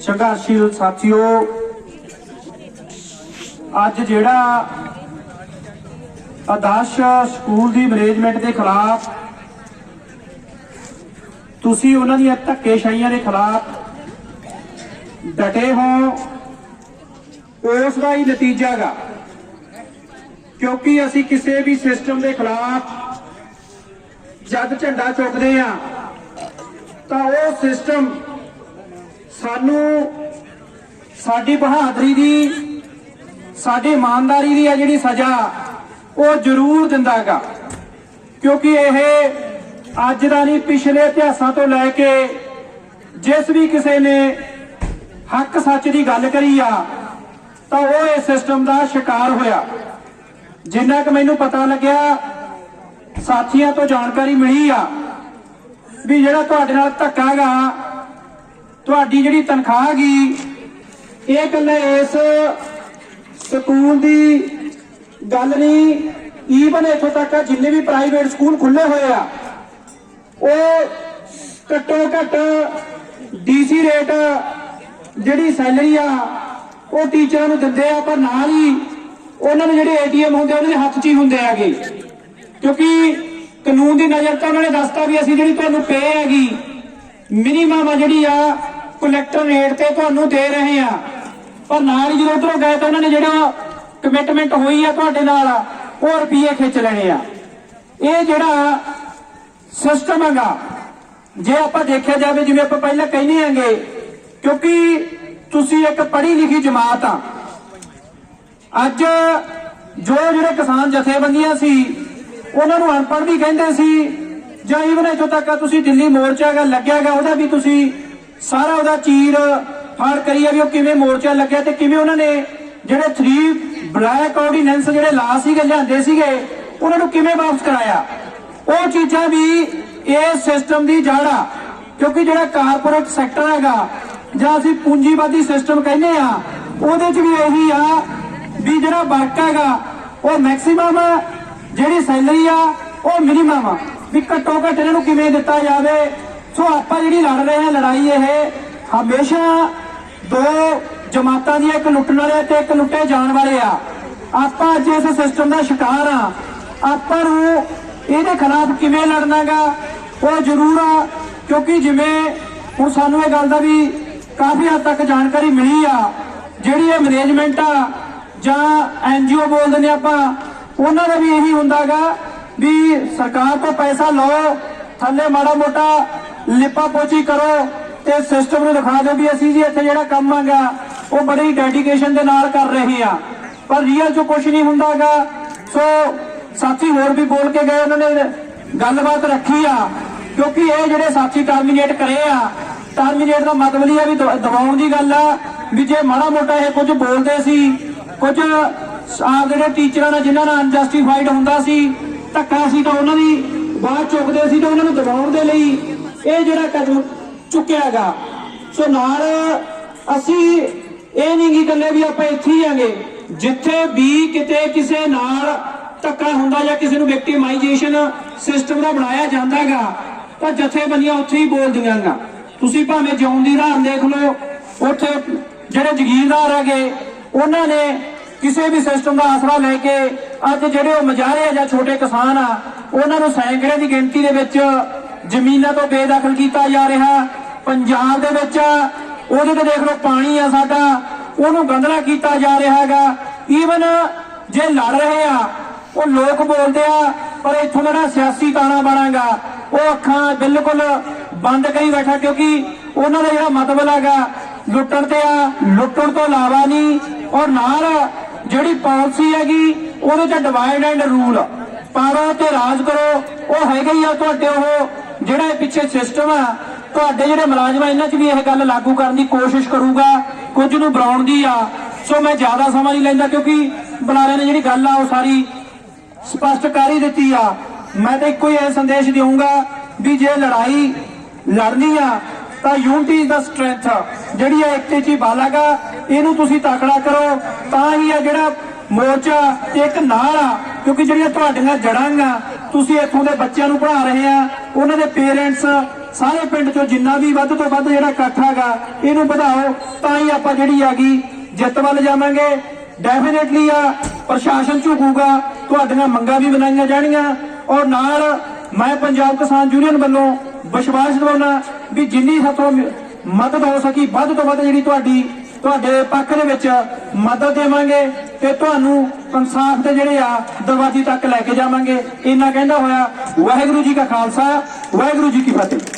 ਸੰਘਰਸ਼ੀਲ ਸਾਥੀਓ, ਅੱਜ ਜਿਹੜਾ ਆਦਰਸ਼ ਸਕੂਲ ਦੀ ਮੈਨੇਜਮੈਂਟ ਦੇ ਖਿਲਾਫ, ਤੁਸੀਂ ਉਹਨਾਂ ਦੀਆਂ ਧੱਕੇਸ਼ਾਹੀਆਂ ਦੇ ਖਿਲਾਫ ਡਟੇ ਹੋ, ਉਸ ਦਾ ਹੀ ਨਤੀਜਾ ਗਾ। ਕਿਉਂਕਿ ਅਸੀਂ ਕਿਸੇ ਵੀ ਸਿਸਟਮ ਦੇ ਖਿਲਾਫ ਜਦ ਝੰਡਾ ਚੁੱਕਦੇ ਆ ਤਾਂ ਉਹ ਸਿਸਟਮ ਸਾਨੂੰ ਸਾਡੀ ਬਹਾਦਰੀ ਦੀ, ਸਾਡੀ ਇਮਾਨਦਾਰੀ ਦੀ ਆ ਜਿਹੜੀ ਸਜ਼ਾ, ਉਹ ਜ਼ਰੂਰ ਦਿੰਦਾਗਾ। ਕਿਉਂਕਿ ਇਹ ਅੱਜ ਦਾ ਨਹੀਂ, ਪਿਛਲੇ ਇਤਿਹਾਸਾਂ ਤੋਂ ਲੈ ਕੇ ਜਿਸ ਵੀ ਕਿਸੇ ਨੇ ਹੱਕ ਸੱਚ ਦੀ ਗੱਲ ਕਰੀ ਆ, ਤਾਂ ਉਹ ਇਸ ਸਿਸਟਮ ਦਾ ਸ਼ਿਕਾਰ ਹੋਇਆ। ਜਿੰਨਾ ਕਿ ਮੈਨੂੰ ਪਤਾ ਲੱਗਿਆ, ਸਾਥੀਆਂ ਤੋਂ ਜਾਣਕਾਰੀ ਮਿਲੀ ਆ ਵੀ ਜਿਹੜਾ ਤੁਹਾਡੇ ਨਾਲ ਧੱਕਾ ਗਾ ਤੁਹਾਡੀ ਜਿਹੜੀ ਤਨਖਾਹ ਗਈ ਇਹ ਇਕੱਲੇ ਇਸ ਸਕੂਲ ਦੀ ਗੱਲ ਨਹੀਂ ਈਵਨ ਇੱਥੋਂ ਤੱਕ ਜਿੰਨੇ ਵੀ ਪ੍ਰਾਈਵੇਟ ਸਕੂਲ ਖੁੱਲੇ ਹੋਏ ਆ, ਉਹ ਘੱਟੋ ਘੱਟ ਡੀਸੀ ਰੇਟ ਜਿਹੜੀ ਸੈਲਰੀ ਆ, ਉਹ ਟੀਚਰਾਂ ਨੂੰ ਦਿੰਦੇ ਆ, ਪਰ ਨਾਲ ਹੀ ਉਹਨਾਂ ਦੇ ਜਿਹੜੇ ਏਟੀਐਮ ਹੁੰਦੇ ਆ ਉਹਨਾਂ ਦੇ ਹੱਥ 'ਚ ਹੀ ਹੁੰਦੇ ਆਗੇ ਕਿਉਂਕਿ ਕਾਨੂੰਨ ਦੀ ਨਜ਼ਰ ਤਾਂ ਉਹਨਾਂ ਨੇ ਦੱਸਤਾ ਵੀ ਅਸੀਂ ਜਿਹੜੀ ਤੁਹਾਨੂੰ ਪੇ ਹੈਗੀ ਮਿਨੀਮਮ ਆ ਜਿਹੜੀ ਆ ਕਲੈਕਟਰ ਰੇਟ ਤੇ ਤੁਹਾਨੂੰ ਦੇ ਰਹੇ ਆ। ਪਰ ਨਾਲ ਹੀ ਜਦੋਂ ਉਧਰੋਂ ਗਏ ਤਾਂ ਉਹਨਾਂ ਨੇ ਜਿਹੜਾ ਕਮਿਟਮੈਂਟ ਹੋਈ ਆ ਤੁਹਾਡੇ ਨਾਲ, ਉਹ ਰੁਪਏ ਖਿੱਚ ਲੈਣੇ ਆ। ਇਹ ਜਿਹੜਾ ਸਿਸਟਮ ਹੈਗਾ, ਜੇ ਆਪਾਂ ਦੇਖਿਆ ਜਾਵੇ, ਜਿਵੇਂ ਆਪਾਂ ਪਹਿਲਾਂ ਕਹਿੰਦੇ ਆਂਗੇ ਕਿਉਂਕਿ ਤੁਸੀਂ ਇੱਕ ਪੜ੍ਹੀ ਲਿਖੀ ਜਮਾਤ ਆ। ਅੱਜ ਜੋ ਜਿਹੜੇ ਕਿਸਾਨ ਜਥੇਬੰਦੀਆਂ ਸੀ, ਉਹਨਾਂ ਨੂੰ ਅਨਪੜ੍ਹ ਵੀ ਕਹਿੰਦੇ ਸੀ, ਜਾਂ ਇਵਨ ਇੱਥੋਂ ਤੱਕ ਤੁਸੀਂ ਦਿੱਲੀ ਮੋਰਚਾ ਗਾ ਲੱਗਿਆਗਾ ਉਹਦਾ ਵੀ ਤੁਸੀਂ ਸਾਰਾ ਉਹਦਾ ਚੀਰ ਫਾੜ ਕਰੀ ਵੀ ਉਹ ਕਿਵੇਂ ਮੋਰਚਾ ਲੱਗਿਆ ਤੇ ਕਿਵੇਂ ਉਹਨਾਂ ਨੇ ਜਿਹੜੇ 3 ਬਲੈਕ ਆਰਡੀਨੈਂਸ ਜਿਹੜੇ ਲਾ ਸੀਗੇ, ਲਿਆਂਦੇ ਸੀਗੇ, ਉਹਨਾਂ ਨੂੰ ਕਿਵੇਂ ਵਾਪਸ ਕਰਾਇਆ? ਉਹ ਚੀਜ਼ਾਂ ਵੀ ਇਸ ਸਿਸਟਮ ਦੀ ਜੜ ਆ, ਕਿਉਂਕਿ ਜਿਹੜਾ ਕਾਰਪੋਰੇਟ ਸੈਕਟਰ ਹੈਗਾ, ਜਾਂ ਅਸੀਂ ਪੂੰਜੀਵਾਦੀ ਸਿਸਟਮ ਕਹਿੰਦੇ ਆ, ਉਹਦੇ 'ਚ ਵੀ ਇਹੀ ਆ ਵੀ ਜਿਹੜਾ ਵਰਕ ਹੈਗਾ, ਉਹ ਮੈਕਸਿਮਮ ਜਿਹੜੀ ਸੈਲਰੀ ਆ, ਉਹ ਮਿਨੀਮਮ ਆ, ਵੀ ਘੱਟੋ ਘੱਟ ਇਹਨਾਂ ਨੂੰ ਕਿਵੇਂ ਦਿੱਤਾ ਜਾਵੇ ਸੋ ਆਪਾਂ ਜਿਹੜੀ ਲੜ ਰਹੇ ਹਾਂ, ਲੜਾਈ ਇਹ ਹਮੇਸ਼ਾ ਦੋ ਜਮਾਤਾਂ ਦੀ ਇੱਕ ਲੁੱਟਣ ਵਾਲੇ ਤੇ ਇੱਕ ਲੁੱਟੇ ਜਾਣ ਵਾਲੇ ਆ। ਆਪਾਂ ਅੱਜ ਇਸ ਸਿਸਟਮ ਦਾ ਸ਼ਿਕਾਰ ਆ ਆਪਾਂ ਨੂੰ ਇਹਦੇ ਖਿਲਾਫ ਕਿਵੇਂ ਲੜਨਾਗਾ ਉਹ ਜ਼ਰੂਰ ਆ, ਕਿਉਂਕਿ ਜਿਵੇਂ ਹੁਣ ਸਾਨੂੰ ਇਹ ਗੱਲ ਦਾ ਵੀ ਕਾਫੀ ਹੱਦ ਤੱਕ ਜਾਣਕਾਰੀ ਮਿਲੀ ਆ, ਜਿਹੜੀ ਇਹ ਮੈਨੇਜਮੈਂਟ ਆ, ਜਾਂ ਐਨਜੀਓ ਬੋਲਦੇ ਨੇ ਆਪਾਂ, ਉਹਨਾਂ ਦਾ ਵੀ ਇਹੀ ਹੁੰਦਾਗਾ ਵੀ ਸਰਕਾਰ ਤੋਂ ਪੈਸਾ ਲਓ, ਥੱਲੇ ਮਾੜਾ ਮੋਟਾ ਲਿਪਾ ਪੋਚੀ ਕਰੋ ਤੇ ਸਿਸਟਮ ਨੂੰ ਦਿਖਾ ਦਿਓ ਵੀ ਅਸੀਂ ਜੀ ਇੱਥੇ ਜਿਹੜਾ ਕੰਮ ਆਗਾ ਉਹ ਬੜੀ ਡੈਡੀਕੇਸ਼ਨ ਦੇ ਨਾਲ ਕਰ ਰਹੇ ਆ ਪਰ ਰੀਅਲ ਚ ਕੁਝ ਨਹੀਂ ਹੁੰਦਾਗਾ ਸੋ ਸਾਥੀ ਹੋਰ ਵੀ ਬੋਲ ਕੇ ਗਏ, ਉਹਨਾਂ ਨੇ ਗੱਲਬਾਤ ਰੱਖੀ ਆ। ਕਿਉਂਕਿ ਇਹ ਜਿਹੜੇ ਸਾਥੀ ਟਰਮੀਨੇਟ ਕਰੇ ਆ ਟਰਮੀਨੇਟ ਦਾ ਮਤਲਬ ਇਹ ਆ ਵੀ ਦਬਾਉਣ ਦੀ ਗੱਲ ਆ, ਵੀ ਜੇ ਮਾੜਾ ਮੋਟਾ ਇਹ ਕੁਝ ਬੋਲਦੇ ਸੀ, ਕੁਝ ਆ ਜਿਹੜੇ ਟੀਚਰਾਂ ਨਾਲ ਜਿਨ੍ਹਾਂ ਨਾਲ ਅਨਜਸਟੀਫਾਈਡ ਹੁੰਦਾ ਸੀ, ਧੱਕਾ ਸੀ ਤਾਂ ਉਹਨਾਂ ਦੀ ਬਾਤ ਚੁੱਕਦੇ ਸੀ ਤਾਂ ਉਹਨਾਂ ਨੂੰ ਦਬਾਉਣ ਦੇ ਲਈ ਇਹ ਜਿਹੜਾ ਕਦਮ ਚੁੱਕਿਆਗਾ, ਸੋ ਨਾਲ ਅਸੀਂ ਇਹ ਨਹੀਂ ਗੀ ਇਕੱਲੇ ਵੀ ਆਪਾਂ ਇੱਥੇ ਹੀ ਆਂਗੇ। ਜਿੱਥੇ ਵੀ ਕਿਤੇ ਕਿਸੇ ਨਾਲ ਧੱਕਾ ਹੁੰਦਾ ਜਾਂ ਕਿਸੇ ਨੂੰ ਵਿਕਟਿਮਾਈਜੇਸ਼ਨ ਸਿਸਟਮ ਦਾ ਬਣਾਇਆ ਜਾਂਦਾਗਾ, ਤਾਂ ਜਥੇਬੰਦੀਆਂ ਉੱਥੇ ਹੀ ਬੋਲਦੀਆਂ ਗਾ ਤੁਸੀਂ ਭਾਵੇਂ ਜਿਉਂ ਦੀ ਰਾਹ ਦੇਖ ਲਓ, ਉੱਥੇ ਜਿਹੜੇ ਜ਼ਗੀਰਦਾਰ ਹੈਗੇ, ਉਹਨਾਂ ਨੇ ਕਿਸੇ ਵੀ ਸਿਸਟਮ ਦਾ ਆਸਰਾ ਲੈ ਕੇ ਅੱਜ ਜਿਹੜੇ ਉਹ ਮਜਾਰੇ ਆ ਜਾਂ ਛੋਟੇ ਕਿਸਾਨ ਆ, ਉਹਨਾਂ ਨੂੰ ਸੈਂਕੜੇ ਦੀ ਗਿਣਤੀ ਦੇ ਵਿੱਚ ਜ਼ਮੀਨਾਂ ਤੋਂ ਬੇਦਖਲ ਕੀਤਾ ਜਾ ਰਿਹਾ। ਪੰਜਾਬ ਦੇ ਵਿੱਚ ਉਹਦੇ ਤੇ ਦੇਖ ਲਓ ਪਾਣੀ ਆ ਸਾਡਾ, ਉਹਨੂੰ ਗੰਦਲਾ ਕੀਤਾ ਜਾ ਰਿਹਾ ਹੈਗਾ। ਈਵਨ ਜੇ ਲੜ ਰਹੇ ਆ, ਉਹ ਲੋਕ ਬੋਲਦੇ ਆ, ਪਰ ਇੱਥੋਂ ਦਾ ਜਿਹੜਾ ਸਿਆਸੀ ਤਾਣਾ ਬਾਣਾਗਾ। ਉਹ ਅੱਖਾਂ ਬਿਲਕੁਲ ਬੰਦ ਕਰੀ ਬੈਠਾ, ਕਿਉਂਕਿ ਉਹਨਾਂ ਦਾ ਜਿਹੜਾ ਮਤਲਬ ਹੈਗਾ, ਲੁੱਟਣ ਤੇ ਆ, ਲੁੱਟਣ ਤੋਂ ਇਲਾਵਾ ਨਹੀਂ। ਔਰ ਨਾਲ ਜਿਹੜੀ ਪਾਲਿਸੀ ਹੈਗੀ, ਉਹਦੇ ਚ ਡਿਵਾਈਡ ਐਂਡ ਰੂਲ ਪਾੜੋ ਤੇ ਰਾਜ ਕਰੋ। ਉਹ ਹੈਗੇ ਹੀ ਆ ਤੁਹਾਡੇ ਉਹ, ਜਿਹੜਾ ਪਿੱਛੇ ਸਿਸਟਮ ਆ। ਤੁਹਾਡੇ ਜਿਹੜੇ ਮੁਲਾਜ਼ਮ ਆ, ਇਹਨਾਂ 'ਚ ਵੀ ਇਹ ਗੱਲ ਲਾਗੂ ਕਰਨ ਦੀ ਕੋਸ਼ਿਸ਼ ਕਰੂਗਾ। ਕੁਝ ਨੂੰ ਬੁਲਾਉਣ ਦੀ ਆ। ਸੋ ਮੈਂ ਜ਼ਿਆਦਾ ਸਮਾਂ ਨਹੀਂ ਲੈਂਦਾ ਕਿਉਂਕਿ ਬੁਲਾਰਿਆਂ ਨੇ ਜਿਹੜੀ ਗੱਲ ਆ, ਉਹ ਸਾਰੀ ਸਪਸ਼ਟ ਕਰ ਹੀ ਦਿੱਤੀ ਆ। ਮੈਂ ਤਾਂ ਇੱਕੋ ਹੀ ਇਹ ਸੰਦੇਸ਼ ਦੇਵਾਂਗਾ ਵੀ ਜੇ ਲੜਾਈ ਲੜਨੀ ਆ, ਤਾਂ ਯੂਨਿਟੀ ਇਜ਼ ਦਾ ਸਟਰੈਂਥ ਜਿਹੜੀ ਆ ਇੱਕਤੇ ਚ ਹੀ ਬਾਲਾਗਾ ਇਹਨੂੰ ਤੁਸੀਂ ਤਾਕੜਾ ਕਰੋ। ਤਾਂ ਹੀ ਆ ਜਿਹੜਾ ਮੋਰਚਾ ਇੱਕ ਨਾਲ ਆ ਕਿਉਂਕਿ ਜਿਹੜੀਆਂ ਤੁਹਾਡੀਆਂ ਜੜਾਂ ਤੁਸੀਂ ਇੱਥੋਂ ਦੇ ਬੱਚਿਆਂ ਨੂੰ ਪੜ੍ਹਾ ਰਹੇ ਆ, ਉਹਨਾਂ ਦੇ ਪੇਰੈਂਟਸ ਸਾਰੇ ਪਿੰਡ ਚੋਂ ਜਿੰਨਾ ਵੀ ਵੱਧ ਤੋਂ ਵੱਧ ਜਿਹੜਾ ਇਕੱਠ ਹੈਗਾ, ਇਹਨੂੰ ਵਧਾਓ, ਤਾਂ ਹੀ ਆਪਾਂ ਜਿਹੜੀ ਹੈਗੀ ਜਿੱਤ ਵੱਲ ਜਾਵਾਂਗੇ। ਡੈਫੀਨੇਟਲੀ ਆ, ਪ੍ਰਸ਼ਾਸਨ ਝੁਕੂਗਾ, ਤੁਹਾਡੀਆਂ ਮੰਗਾਂ ਵੀ ਬਣਾਈਆਂ ਜਾਣਗੀਆਂ। ਔਰ ਨਾਲ ਮੈਂ ਪੰਜਾਬ ਕਿਸਾਨ ਯੂਨੀਅਨ ਵੱਲੋਂ ਵਿਸ਼ਵਾਸ ਦਿਵਾਉਣਾ ਵੀ ਜਿੰਨੀ ਸਾਥੋਂ ਮਦਦ ਹੋ ਸਕੀ, ਵੱਧ ਤੋਂ ਵੱਧ ਜਿਹੜੀ ਤੁਹਾਡੀ, ਤੁਹਾਡੇ ਪੱਖ ਦੇ ਵਿੱਚ ਮਦਦ ਦੇਵਾਂਗੇ। ਤੇ ਤੁਹਾਨੂੰ ਇਨਸਾਫ ਦੇ ਜਿਹੜੇ ਆ ਦਰਵਾਜ਼ੇ ਤੱਕ ਲੈ ਕੇ ਜਾਵਾਂਗੇ। ਇੰਨਾ ਕਹਿੰਦਾ ਹੋਇਆ, ਵਾਹਿਗੁਰੂ ਜੀ ਕਾ ਖਾਲਸਾ, ਵਾਹਿਗੁਰੂ ਜੀ ਕੀ ਫਤਿਹ।